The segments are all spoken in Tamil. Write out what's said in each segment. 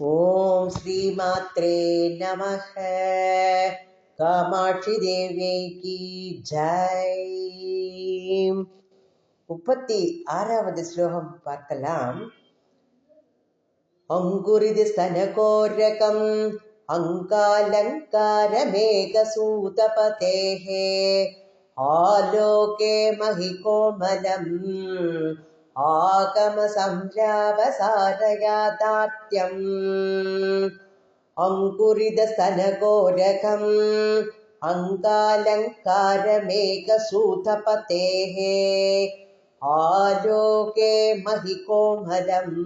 ॐ श्रीमात्रे नमः காமாட்சி தேவியை கி ஜெய் முப்பத்தி ஆறாவது ஸ்லோகம் பார்க்கலாம் அங்குரிது ஸ்தனகோரகம் अङ्गालङ्कारमेघसूतपतेः आलोके महिकोमलम् आगम सं्रावसारया अङ्कुरिदस्तनगोरकम् अङ्कालङ्कारमेकसूतपतेः आरोगे महि कोमलम्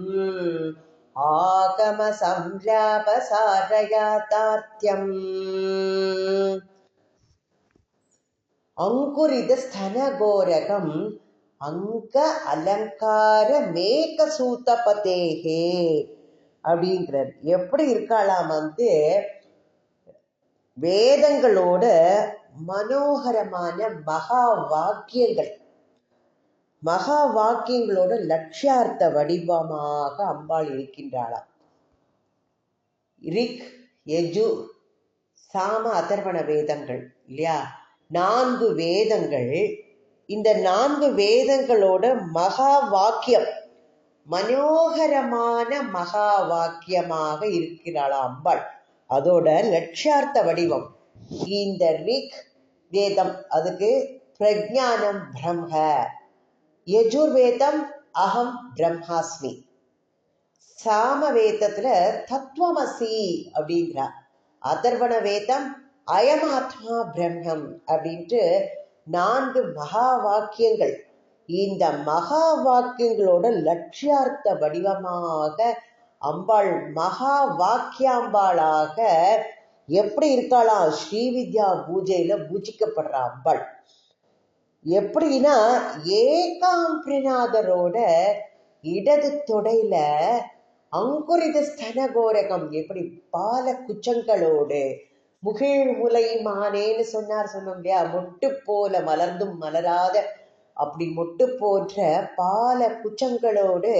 आगमसंभ्रावसारया तार्थम् அங்க அலங்கார மேக சூத்தபதேகே அப்படிங்கிறார். எப்படி இருக்காளாம் வந்து வேதங்களோட மனோகரமான மகா வாக்கியங்கள். மகா வாக்கியங்களோட லட்சியார்த்த வடிவமாக அம்பாள் இருக்கின்றாளாம். ரிக் எஜு சாம அதர்வண வேதங்கள் இல்லையா? நான்கு வேதங்கள் இந்த நான்கு வேதங்களோட மகா வாக்கியம் மனோகரமான மகா வாக்கியமாக இருக்கிறாளா அம்பாள். அதோட லட்சியார்த்த வடிவம் இந்த ரிக் வேதம். அதுக்கு பிரஜானம் பிரம்ம யஜுர்வேதம் அகம் பிரம்மாஸ்மி. சாம வேதத்துல தத்துவமசி அப்படிங்கிறார். அதர்வண வேதம் அயமாத்மா பிரம்மம் அப்படின்ட்டு நான்கு மகா வாக்கியங்கள். இந்த மகா வாக்கியங்களோட லட்சியார்த்த வடிவமாக அம்பாள் மகா வாக்கியாம்பாளாக எப்படி இருக்காளாம்? ஸ்ரீவித்யா பூஜையில பூஜிக்கப்படுற அம்பாள். எப்படின்னா ஏகாம்பிரிநாதரோட இடது தொடையில அங்குரித ஸ்தனகோரகம் எப்படி பால குச்சங்களோடு முகிழ் முலை மானேன்னு சொன்னார் சொன்னோம் இல்லையா மொட்டு போல மலர்ந்தும் மலராத அப்படி மொட்டு போன்ற பால குச்சங்களோடு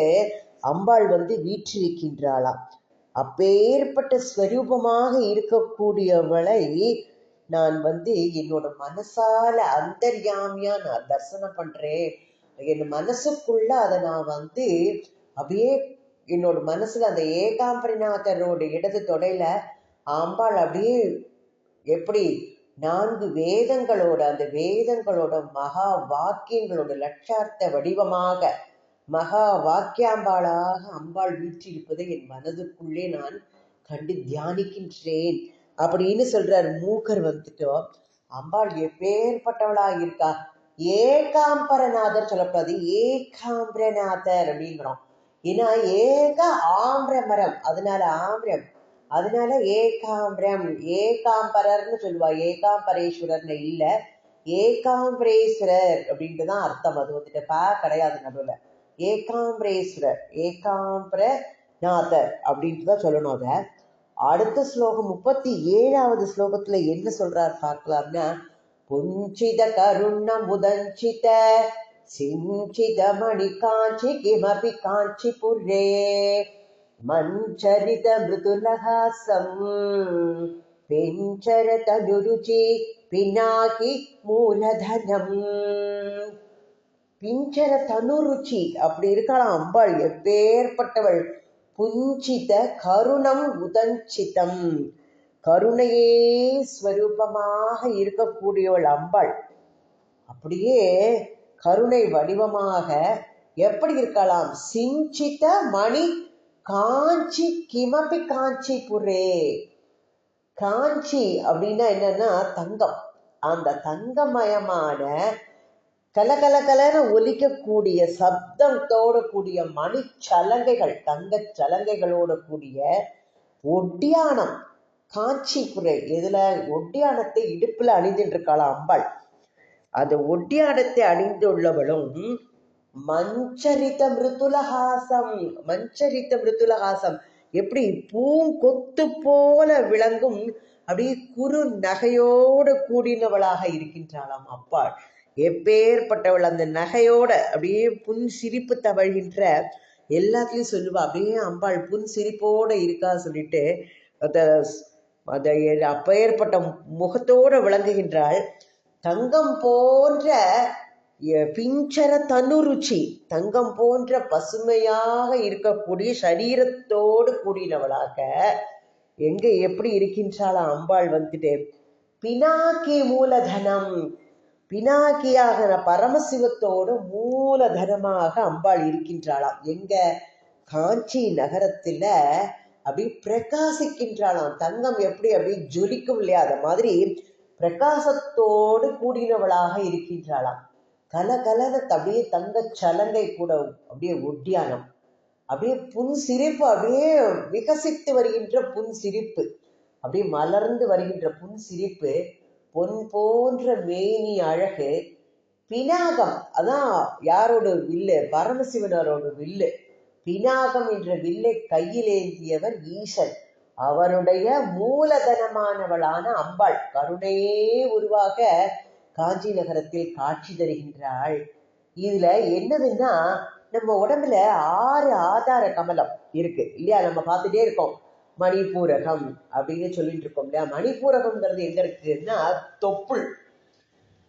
அம்பாள் வந்து வீற்றிருக்கின்றாளாம். அப்பேற்பட்ட ஸ்வரூபமாக இருக்கக்கூடியவளை நான் வந்து என்னோட மனசால அந்தர்யாமியா நான் தரிசனம் பண்றேன். என் மனசுக்குள்ள அதை நான் வந்து அப்படியே என்னோட மனசுல அந்த ஏகாம்பரிநாதரோட இடது தொடையில அம்பாள் அப்படியே எப்படி நான்கு வேதங்களோட அந்த வேதங்களோட மகா வாக்கியங்களோட லட்சார்த்த வடிவமாக மகா வாக்கியாம்பாளாக அம்பாள் வீற்றிருப்பதை என் மனதுக்குள்ளே நான் கண்டு தியானிக்கின்றேன் அப்படின்னு சொல்றார் மூக்கர் வந்துட்டோம் அம்பாள் எப்பேற்பட்டவளா இருக்கா? ஏகாம்பரநாதர் சொல்லப்படாது ஏகாம்பரநாதர் அப்படிங்கிறோம். ஏன்னா ஏக ஆம்பிர மரம் அதனால ஆம்பரம் அதனால ஏகாம்பரம் ஏகாம்பரர்னு சொல்லுவா. ஏகாம்பரேஸ்வரர்னு இல்ல. ஏகாம்பரேஸ்வரர் அப்படின்ட்டு தான் அர்த்தம். அது வந்துட்டு பா கிடையாது நடுவில். ஏகாம்பரேஸ்வரர் ஏகாம்பர நாதர் அப்படின்ட்டு தான் சொல்லணும் அதை. அடுத்த ஸ்லோகம் முப்பத்தி ஏழாவது ஸ்லோகத்துல என்ன சொல்றார் பார்க்கலாம்னா புஞ்சித கருண முதஞ்சித சிஞ்சித மணி காஞ்சி கிமபி காஞ்சி புரே மஞ்சரித மிருதுலஹாசம் பெஞ்சர தனுருச்சி பினாகி மூலதனம். பிஞ்சர தனுருச்சி அப்படி இருக்கலாம். அம்பாள் எப்பேற்பட்டவள். புஞ்சித கருணம் உதஞ்சிதம். கருணையே ஸ்வரூபமாக இருக்கக்கூடியவள் அம்பாள். அப்படியே கருணை வடிவமாக எப்படி இருக்கலாம்? சிஞ்சித மணி காஞ்சி கிமப்பி காஞ்சிபுரே காஞ்சி அப்படின்னா என்னன்னா தங்கம். அந்த தங்கமயமான கலகலகலன்னு ஒலிக்கக்கூடிய சப்தத்தோட கூடிய மணிச்சலங்கைகள் தங்க சலங்கைகளோட கூடிய ஒட்டியானம் காஞ்சிபுரை இதுல ஒட்டியானத்தை இடுப்புல அணிந்துட்டு இருக்காளாம் அம்பாள். அந்த ஒட்டியானத்தை அணிந்துள்ளவளும் மஞ்சரித்த மிருதுலஹாசம் மஞ்சரித்த மிருதுலஹாசம் எப்படி பூங்கொத்து போல விளங்கும் அப்படியே குறு நகையோடு கூடினவளாக இருக்கின்றாளாம் அப்பாள். எப்பேற்பட்டவள் அந்த நகையோட அப்படியே புன் சிரிப்பு தவழ்கின்ற எல்லாத்தையும் சொல்லுவா. அப்படியே அம்பாள் புன் சிரிப்போட இருக்கா சொல்லிட்டு அந்த அந்த அப்பேற்பட்ட முகத்தோட விளங்குகின்றாள். தங்கம் போன்ற பிஞ்சர தனுருச்சி தங்கம் போன்ற பசுமையாக இருக்கக்கூடிய சரீரத்தோடு கூடினவளாக எங்க எப்படி இருக்கின்றாளா அம்பாள் வந்துட்டு பினாக்கி மூலதனம் பினாக்கியாக பரமசிவத்தோடு மூலதனமாக அம்பாள் இருக்கின்றாளாம். எங்க? காஞ்சி நகரத்துல அப்படி பிரகாசிக்கின்றாளாம். தங்கம் எப்படி அப்படி ஜொலிக்கும் இல்லையா? அந்த மாதிரி பிரகாசத்தோடு கூடினவளாக இருக்கின்றாளாம். கல கலன அப்படியே தங்க சலங்கை கூட அப்படியே ஒட்டியானம். அப்படியே புன் சிரிப்பு அப்படியே விகசித்து வருகின்ற புன் சிரிப்பு அப்படியே மலர்ந்து வருகின்ற புன் சிரிப்பு பொன் போன்ற மேனி அழகு பினாகம் அதான் யாரோட வில்லு? பரமசிவனரோட வில்லு. பினாகம் என்ற வில்லை கையில் ஏந்தியவர் ஈசன். அவருடைய மூலதனமானவளான அம்பாள். கருணையே உருவாக காஞ்சி நகரத்தில் காட்சி தருகின்றாள் இதுல என்னதுன்னா நம்ம உடம்புல ஆறு ஆதார கமலம் இருக்கு. இல்லையா? நம்ம பார்த்துட்டே இருக்கோம். மணிப்பூரகம் அப்படின்னு சொல்லிட்டு இருக்கோம் இல்லையா? மணிப்பூரகம்ங்கிறது எங்க இருக்குன்னா தொப்புள்.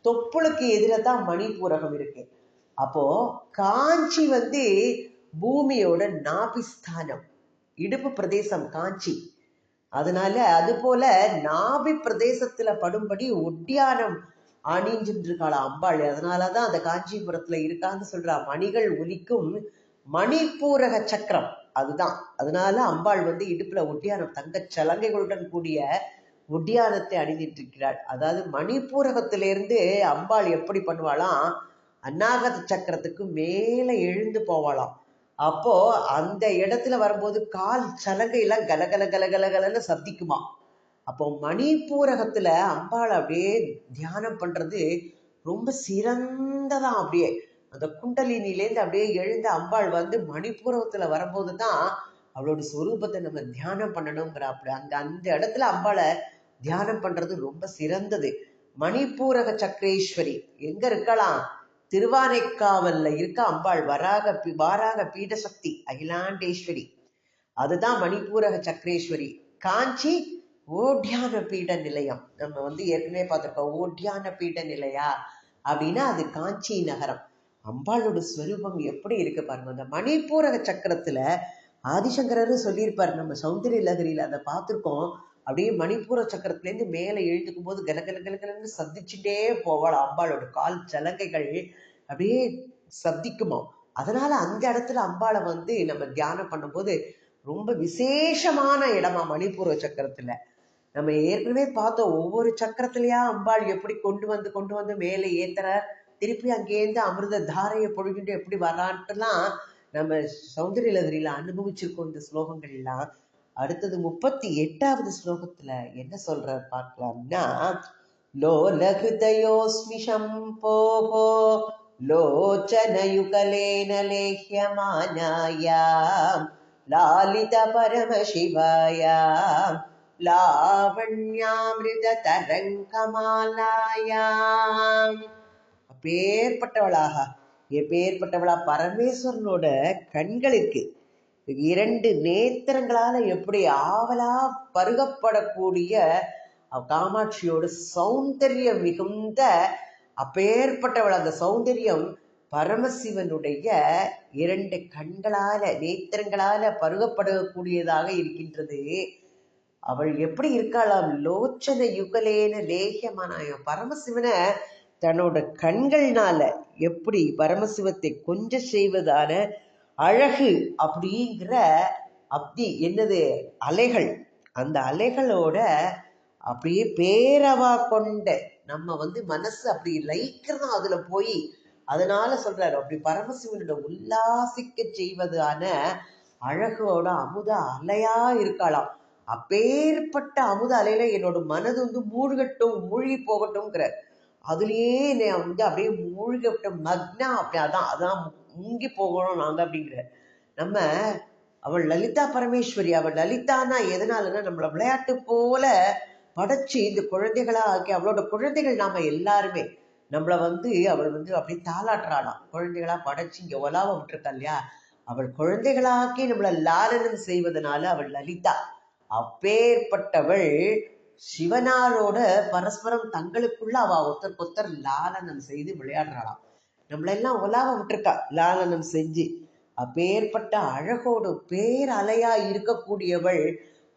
தொப்புளுக்கு எதிர தான் மணிப்பூரகம் இருக்கு. அப்போ காஞ்சி வந்து பூமியோட நாபிஸ்தானம். இடுப்பு பிரதேசம் காஞ்சி. அதனால அது போல நாபி பிரதேசத்துல படும்படி ஒட்டியானம் அணிஞ்சுட்டு இருக்காளா அம்பாள்? அதனாலதான் அந்த காஞ்சிபுரத்துல இருக்கான்னு சொல்றா. மணிகள் ஒலிக்கும் மணிப்பூரக சக்கரம். அதுதான். அதனால அம்பாள் வந்து இடுப்புல ஒட்டியானம் தங்கச் சலங்கைகளுடன் கூடிய ஒட்டியானத்தை அணிந்திட்டு இருக்கிறாள் அதாவது மணிப்பூரகத்திலிருந்து அம்பாள் எப்படி பண்ணுவாளாம் அநாகத சக்கரத்துக்கு மேல எழுந்து போவாளாம். அப்போ அந்த இடத்துல வரும்போது கால் சலங்கையெல்லாம் கலகல கலகலகலன்னு சப்திக்குமா? அப்போ மணிப்பூரகத்துல அம்பாள் அப்படியே தியானம் பண்றது ரொம்ப சிறந்ததான் அப்படியே. அந்த குண்டலினிலேருந்து அப்படியே எழுந்த அம்பாள் வந்து மணிப்பூரகத்துல வரும்போது தான் அவளோட சொரூபத்தை நம்ம தியானம் பண்ணணுங்கிற அப்படி அந்த அந்த இடத்துல அம்பாளை தியானம் பண்றது ரொம்ப சிறந்தது. மணிப்பூரக சக்கரேஸ்வரி எங்க இருக்கலாம்? திருவானைக்காவல்ல இருக்க அம்பாள் வராக பி- வாராக பீடசக்தி அகிலாண்டேஸ்வரி. அதுதான் மணிப்பூரக சக்கரேஸ்வரி. காஞ்சி ஓட்யான பீட நிலையம் நம்ம வந்து ஏற்கனவே பார்த்திருக்கோம் ஓட்யான பீட நிலையா அப்படின்னா அது காஞ்சி நகரம். அம்பாளோட ஸ்வரூபம் எப்படி இருக்கு பாருங்க. அந்த மணிப்பூரக சக்கரத்துல ஆதிசங்கரர் சொல்லியிருப்பாரு நம்ம சௌந்தரிய லகரியில அதை பார்த்திருக்கோம். அப்படியே மணிப்பூர சக்கரத்துலேருந்து மேலே எழுந்துக்கும் போது கல கல கலகலன்னு சந்திச்சுட்டே போவாள் அம்பாளோட கால் சலங்கைகள். அப்படியே சப்திக்குமா அதனால அந்த இடத்துல அம்பாளை வந்து நம்ம தியானம் பண்ணும்போது ரொம்ப விசேஷமான இடமா மணிப்பூர சக்கரத்துல. நம்ம ஏற்கனவே பார்த்தோம் ஒவ்வொரு சக்கரத்திலயா அம்பாள் எப்படி கொண்டு வந்து கொண்டு வந்து மேலே ஏத்துற திருப்பி அங்கேருந்து அமிர்த தாரையை பொழுகிட்டு எப்படி வரான்ட்டுலாம் நம்ம சௌந்தரிய லகரியில அனுபவிச்சிருக்கோம் இந்த ஸ்லோகங்கள் எல்லாம் அடுத்தது முப்பத்தி எட்டாவது ஸ்லோகத்துல என்ன சொல்றார் பார்க்கலாம்னா லோலஹிருதயோஸ்மி சம்போகோ लोचनयुगलेन लेह्यमानायां लालित परमशिवायां லாவண்யாமிருதரங்கமாலாயாம் அப்பேற்பட்டவளாக எப்பேற்பட்டவளா பரமேஸ்வரனோட கண்களுக்கு இரண்டு நேத்திரங்களால எப்படி ஆவலா பருகப்படக்கூடிய காமாட்சியோட சௌந்தர்யம் மிகுந்த அப்பேற்பட்டவள் அந்த சௌந்தரியம் பரமசிவனுடைய இரண்டு கண்களால நேத்திரங்களால பருகப்படக்கூடியதாக இருக்கின்றது. அவள் எப்படி இருக்காளாம்? லோச்சன யுகலேன லேகியமானாயம் பரமசிவனை தன்னோட கண்கள்னால எப்படி பரமசிவத்தை கொஞ்ச செய்வதான அழகு அப்படிங்கிற அப்படி என்னது? அலைகள். அந்த அலைகளோட அப்படியே பேரவா கொண்ட நம்ம வந்து மனசு அப்படி லயிக்கிறதா அதுல போய் அதனால சொல்றாரு. அப்படி பரமசிவனோட உல்லாசிக்க செய்வதான அழகோட அமுத அலையா இருக்காளாம். அப்பேற்பட்ட அமுத அலையில என்னோட மனது வந்து மூழ்கட்டும் மூழ்கி போகட்டும்ங்கிறார். அதுலயே என்னை வந்து அப்படியே மூழ்கப்பட்ட மக்னா அப்படி அதான் அதான் மூங்கி போகணும் நாங்க அப்படிங்கிற நம்ம அவள் லலிதா பரமேஸ்வரி அவள் லலிதானா எதனாலன்னா நம்மள விளையாட்டு போல படைச்சு இந்த குழந்தைகளா ஆக்கி அவளோட குழந்தைகள் நாம எல்லாருமே நம்மளை வந்து அவள் வந்து அப்படியே தாளாட்டுறாளாம். குழந்தைகளா படைச்சு இங்க ஒலாவ விட்டுருக்கா இல்லையா? அவள் குழந்தைகளாக்கி நம்மளை லாலனம் செய்வதனால அவள் லலிதா. அப்பேற்பட்டவள் சிவனாரோட பரஸ்பரம் தங்களுக்குள்ள அவ ஒருத்தருக்கு ஒருத்தர் லாலனம் செய்து விளையாடுறாளாம். நம்மளெல்லாம் உலாவ விட்டுருக்கா லாலனம் செஞ்சு. அப்பேற்பட்ட அழகோடு பேரலையா இருக்கக்கூடியவள்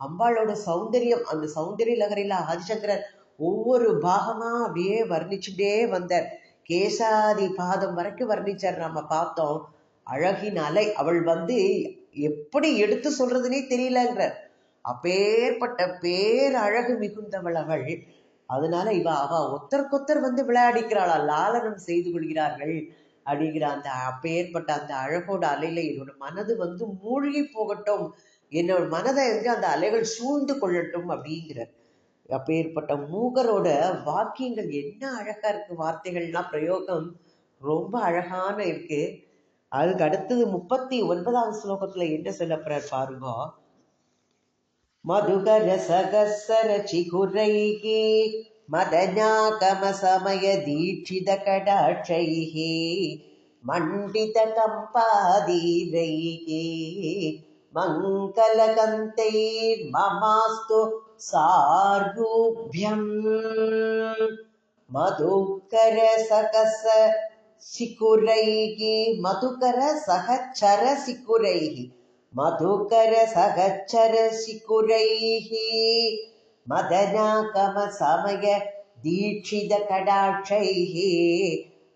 அம்பாளோட சௌந்தரியம் அந்த சௌந்தரிய நகரில ஆதிசங்கரர் ஒவ்வொரு பாகமா அப்படியே வர்ணிச்சுட்டே வந்தார். கேசாதி பாதம் வரைக்கும் வர்ணிச்சார். நம்ம பார்த்தோம் அழகின் அலை. அவள் வந்து எப்படி எடுத்து சொல்றதுனே தெரியலங்கிறார். அப்பேற்பட்ட பேரழகு மிகுந்தவள் அவள் அதனால இவ அவ ஒத்தருக்கொத்தர் வந்து விளையாடிக்கிறாளா லாலனம் செய்து கொள்கிறார்கள் அப்படிங்கிற அந்த அப்பேற்பட்ட அந்த அழகோட அலையில என்னோட மனது வந்து மூழ்கி போகட்டும். என்னோட மனதை வந்து அந்த அலைகள் சூழ்ந்து கொள்ளட்டும் அப்படிங்கிறார். அப்பேற்பட்ட மூகரோட வாக்கியங்கள் என்ன அழகா இருக்கு வார்த்தைகள்லாம் பிரயோகம் ரொம்ப அழகான இருக்கு. அதுக்கு அடுத்தது முப்பத்தி ஒன்பதாவது ஸ்லோகத்துல என்ன சொல்லப்படுறார் பாருங்க. मधुकरसगस्सरचिहुरैः मदनाकमसमयदीक्षितकटाक्षैः मण्डितकम्पादीरैः मङ्गलकन्तैर्ममास्तु सारूभ्यम् मधुकरसकस शिखुरैः मधुकरसहचरशिखुरैः मधुकरसहचरशिकुरैः मदनाकमसमय दीक्षितकडाक्षैः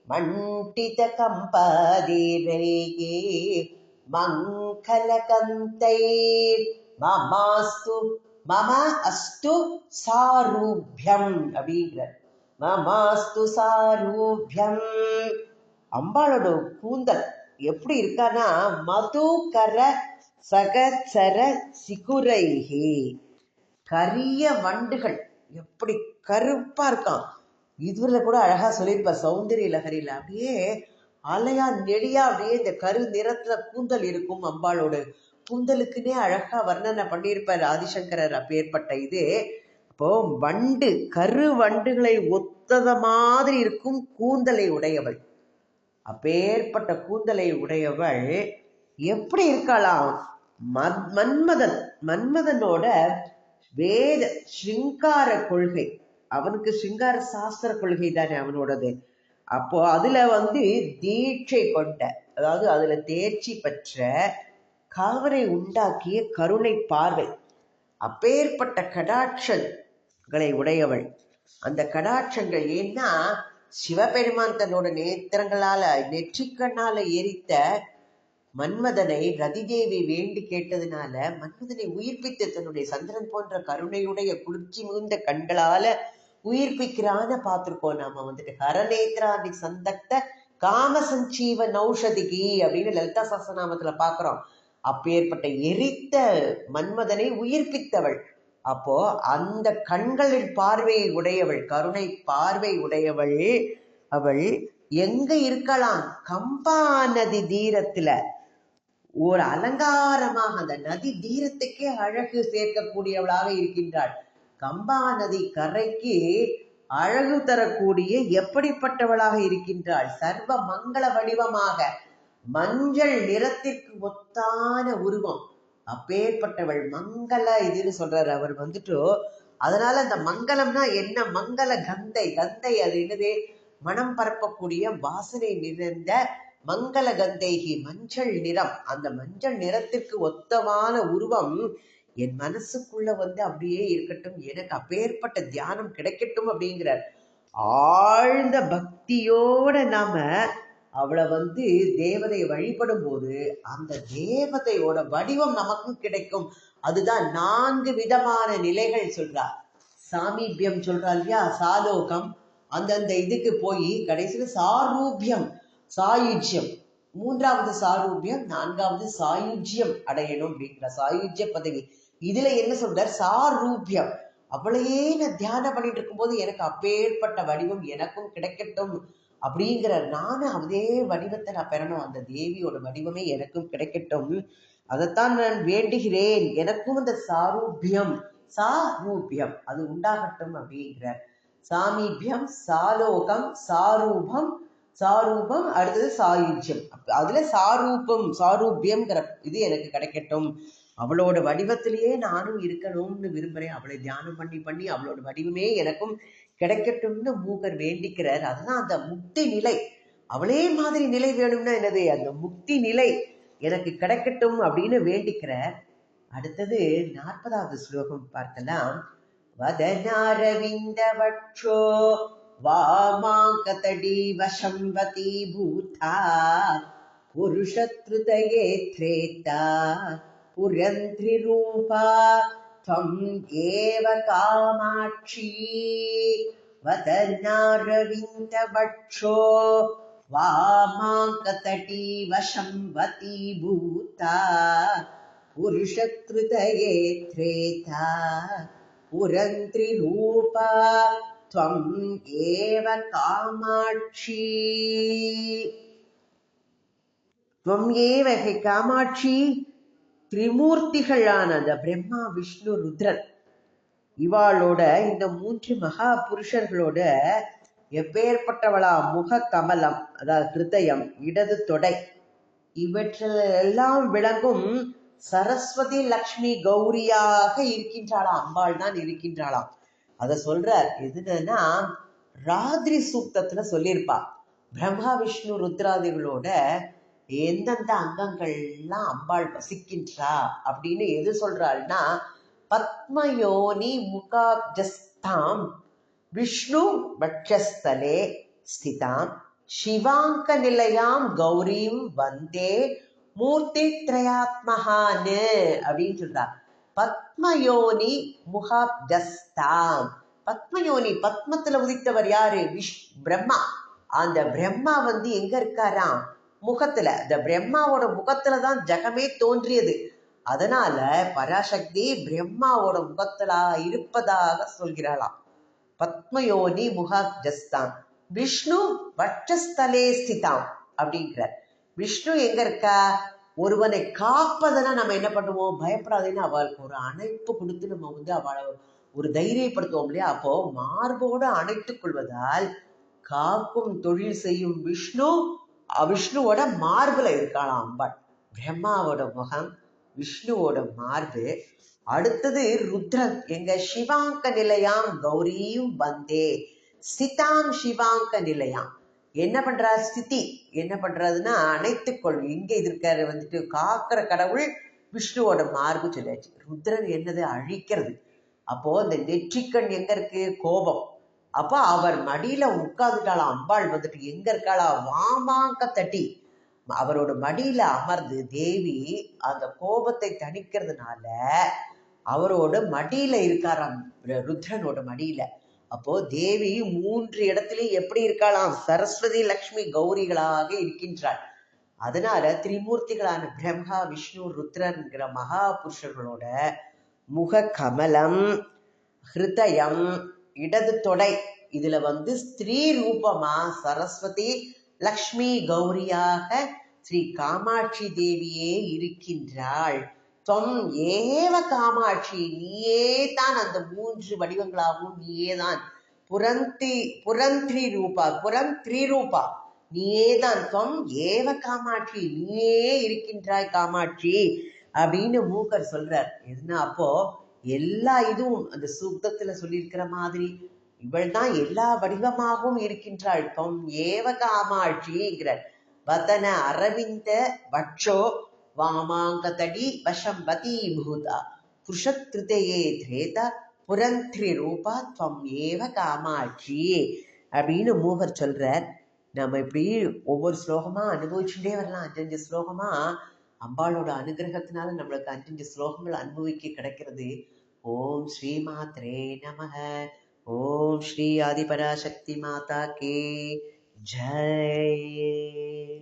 मण्डितकम्पादीरैः மங்களகந்தைர்மமாஸ்து மம அஸ்து சாரூபியம் அப்படிங்கிற மமாஸ்து சாரூபியம் அம்பாளோட கூந்தல் எப்படி இருக்கான்னா மதுகர சகசர சிகுரைகி கரிய வண்டுகள். எப்படி கருப்பா இருக்கான். இதுல கூட அழகா சொல்லியிருப்பார் சௌந்தரிய லகரியில. அப்படியே அலையா நெடியா அப்படியே இந்த கரு நிறத்துல கூந்தல் இருக்கும் அம்பாளோடு. கூந்தலுக்குன்னே அழகா வர்ணனை பண்ணியிருப்பார் ஆதிசங்கரர் அப்பேற்பட்ட இது. அப்போ வண்டு கரு வண்டுகளை ஒத்தத மாதிரி இருக்கும் கூந்தலை உடையவள். அப்பேற்பட்ட கூந்தலை உடையவள் எப்படி இருக்கலாம் மன் மன்மதன் மன்மதனோட வேத ஸ்ருங்கார கொள்கை. அவனுக்கு ஸ்ருங்கார சாஸ்திர கொள்கை தானே அவனோடது. அப்போ அதுல வந்து தீட்சை கொண்ட அதாவது அதுல தேர்ச்சி பெற்ற காவரை உண்டாக்கிய கருணை பார்வை. அப்பேற்பட்ட கடாட்சங்களை உடையவள். அந்த கடாட்சங்கள் ஏன்னா சிவபெருமான் தன்னோட நேத்திரங்களால நெற்றிக்கண்ணால எரித்த மன்மதனை ரதிதேவி வேண்டி கேட்டதுனால மன்மதனை உயிர்ப்பித்து தன்னுடைய சந்திரன் போன்ற கருணையுடைய குளிர்ச்சி மிகுந்த கண்களால உயிர்ப்பிக்கிறான பார்த்துருக்கோம். நாம வந்துட்டு ஹரநேத்ராதி சந்தக்த காம சஞ்சீவ நௌஷதிகி அப்படின்னு லலிதா சசநாமத்துல பாக்குறோம் அப்பேற்பட்ட எரித்த மன்மதனை உயிர்ப்பித்தவள். அப்போ அந்த கண்களின் பார்வையை உடையவள் கருணை பார்வை உடையவள் அவள் எங்க இருக்கலாம்? கம்பா நதி தீரத்துல. ஒரு அலங்காரமாக அந்த நதி தீரத்துக்கே அழகு சேர்க்கக்கூடியவளாக இருக்கின்றாள். கம்பா நதி கரைக்கு அழகு தரக்கூடிய எப்படிப்பட்டவளாக இருக்கின்றாள்? சர்வ மங்கள வடிவமாக மஞ்சள் நிறத்திற்கு ஒத்தான உருவம். அப்பேற்பட்டவள் மங்கள இதுன்னு சொல்றாரு. அவர் வந்துட்டு அதனால அந்த மங்களம்னா என்ன? மங்கள கந்தை கந்தை அது என்னது? மனம் பரப்பக்கூடிய வாசனை நிறைந்த மங்கள கந்தேகி மஞ்சள் நிறம். அந்த மஞ்சள் நிறத்திற்கு ஒத்தமான உருவம் என் மனசுக்குள்ள வந்து அப்படியே இருக்கட்டும். எனக்கு அப்பேற்பட்ட தியானம் கிடைக்கட்டும் அப்படிங்கிறார். ஆழ்ந்த பக்தியோட நாம அவளை வந்து தேவதையை வழிபடும் போது அந்த தேவதையோட வடிவம் நமக்கும் கிடைக்கும். அதுதான் நான்கு விதமான நிலைகள் சொல்றா. சாமீபியம் சொல்றா இல்லையா? சாலோகம். அந்தந்த இதுக்கு போய் கடைசியில் சாரூபியம். சாயுஜ்யம். மூன்றாவது சாரூபியம் நான்காவது சாயுஜ்யம் அடையணும் அப்படிங்கிற சாயுஜ்ய பதவி. இதுல என்ன சொல்றார்? சாரூபியம். அவளையே நான் தியானம் பண்ணிட்டு இருக்கும்போது எனக்கு அப்பேற்பட்ட வடிவம் எனக்கும் கிடைக்கட்டும் அப்படிங்கிற நானும் அதே வடிவத்தை நான் பெறணும். அந்த தேவியோட வடிவமே எனக்கும் கிடைக்கட்டும். அதைத்தான் நான் வேண்டுகிறேன். எனக்கும் அந்த சாரூபியம் சாரூபியம் அது உண்டாகட்டும் அப்படிங்கிற சாமீபியம் சாலோகம் சாரூபம் சாரூபம் அடுத்தது சாயுஜ்யம். அதுல சாரூபம் சாரூபியம்ங்கிற இது எனக்கு கிடைக்கட்டும். அவளோட வடிவத்திலேயே நானும் இருக்கணும்னு விரும்புறேன். அவளை தியானம் பண்ணி பண்ணி அவளோட வடிவமே எனக்கும் கிடைக்கட்டும்னு மூகர் வேண்டிக்கிறார். அதுதான் அந்த முக்தி நிலை. அவளே மாதிரி நிலை வேணும்னா என்னது? அந்த முக்தி நிலை எனக்கு கிடைக்கட்டும் அப்படின்னு வேண்டிக்கிறார். அடுத்தது நாற்பதாவது ஸ்லோகம் பார்க்கலாம் வதனாரவிந்த வட்சோ वामा कतटीवशंवतीभूता पुरुषत्रितयेत्रेता पुरन्त्रिरूपा त्वम् एव कामाक्षी वदनारविन्दवक्षो वामा भूता पुरुषकृतये त्रेता पुरन्त्रिरूपा त्वम् एव कामाक्षी त्वम् एव हे कामाक्षी திரிமூர்த்திகளான அந்த பிரம்மா விஷ்ணு ருத்ரன் இவாளோட இந்த மூன்று மகா புருஷர்களோட எப்பேற்பட்டவளா முக கமலம் அதாவது ஹிருதயம் இடது தொடை இவற்றில் எல்லாம் விளங்கும் சரஸ்வதி லக்ஷ்மி கௌரியாக இருக்கின்றாளாம் அம்பாள் தான் இருக்கின்றாளாம் அதை சொல்றார். எதுன்னா ராத்திரி சூக்தத்துல சொல்லியிருப்பா. பிரம்மா விஷ்ணு ருத்ராதிகளோட எந்தெந்த அங்கங்கள்லாம் அம்பாள் வசிக்கின்றா அப்படின்னு எது சொல்றாள்னா பத்மயோனி முகாப்ஜஸ்தாம் விஷ்ணு பட்சஸ்தலே ஸ்திதாம் சிவாங்க நிலையாம் கௌரியும் வந்தே மூர்த்தி திரயாத்மகான்னு அப்படின்னு சொல்றா. பத்மயோனி முகாப்தஸ்தாம். பத்மயோனி பத்மத்துல உதித்தவர் யாரு? விஷ் பிரம்மா. அந்த பிரம்மா வந்து எங்க இருக்காராம்? முகத்துல. இந்த பிரம்மாவோட முகத்துல தான் ஜகமே தோன்றியது. அதனால பராசக்தி பிரம்மாவோட முகத்துல இருப்பதாக சொல்கிறாளாம். பத்மயோனி முகாப்தஸ்தான் விஷ்ணு வட்சஸ்தலே ஸ்திதாம் அப்படிங்கிறார். விஷ்ணு எங்க இருக்கா? ஒருவனை காப்பதனா நம்ம என்ன பண்ணுவோம்? பயப்படாதேன்னு அவளுக்கு ஒரு அணைப்பு கொடுத்து நம்ம வந்து அவளை ஒரு தைரியப்படுத்துவோம் இல்லையா? அப்போ மார்போடு அணைத்துக் கொள்வதால் காக்கும் தொழில் செய்யும் விஷ்ணு விஷ்ணுவோட மார்புல இருக்காளாம் அம்பாள் பிரம்மாவோட முகம் விஷ்ணுவோட மார்பு. அடுத்தது ருத்ரன். எங்க சிவாங்க நிலையாம் கௌரியும் வந்தே. சிதாம் சிவாங்க நிலையாம். என்ன பண்றா ஸ்திதி என்ன பண்றதுன்னா அனைத்துக்கொள் எங்க இருக்காரு வந்துட்டு காக்கிற கடவுள் விஷ்ணுவோட மார்பு சொல்லியாச்சு. ருத்ரன் என்னது? அழிக்கிறது. அப்போ அந்த நெற்றிக்கண் எங்க இருக்கு? கோபம். அப்போ அவர் மடியில உட்கார்ந்துட்டாளாம் அம்பாள் வந்துட்டு எங்க இருக்காளா? வாமாங்க தட்டி. அவரோட மடியில அமர்ந்து தேவி அந்த கோபத்தை தணிக்கிறதுனால அவரோட மடியில இருக்காராம் ருத்ரனோட மடியில. அப்போ தேவி மூன்று இடத்துலயும் எப்படி இருக்காளாம்? சரஸ்வதி லக்ஷ்மி கௌரிகளாக இருக்கின்றாள். அதனால திரிமூர்த்திகளான பிரம்மா விஷ்ணு ருத்ரன்கிற மகா புருஷர்களோட முக கமலம் ஹிருதயம் இடது தொடை இதுல வந்து ஸ்திரீ ரூபமா சரஸ்வதி லக்ஷ்மி கௌரியாக ஸ்ரீ காமாட்சி தேவியே இருக்கின்றாள். தொம் ஏவ காமாட்சி நீயே தான் அந்த மூன்று வடிவங்களாகவும் நீயே தான் புரந்தி புரந்திரி ரூபா புறம் ரூபா நீயே தான் தொம் ஏவ காமாட்சி நீயே இருக்கின்றாய் காமாட்சி அப்படின்னு மூக்கர் சொல்றார். என்ன அப்போ எல்லா இதுவும் அந்த சூக்தத்துல சொல்லியிருக்கிற மாதிரி இவள் தான் எல்லா வடிவமாகவும் இருக்கின்றாள். தொம் ஏவ காமாட்சிங்கிறார். வதன அரவிந்த வட்சோ வாமாங்கதடி வசம்பதி பூதா புருஷத்ருதையே திரேதா புரந்திரி ரூபா துவம் ஏவ காமாட்சி அப்படின்னு மூகர் சொல்கிறார் நம்ம இப்படி ஒவ்வொரு ஸ்லோகமா அனுபவிச்சுட்டே வரலாம். அஞ்சஞ்சு ஸ்லோகமா அம்பாளோட அனுகிரகத்தினால நம்மளுக்கு அஞ்சஞ்சு ஸ்லோகங்கள் அனுபவிக்க கிடைக்கிறது. ஓம் ஸ்ரீ மாத்ரே நமக. ஓம் ஸ்ரீ ஆதிபராசக்தி மாதா கே ஜெய்.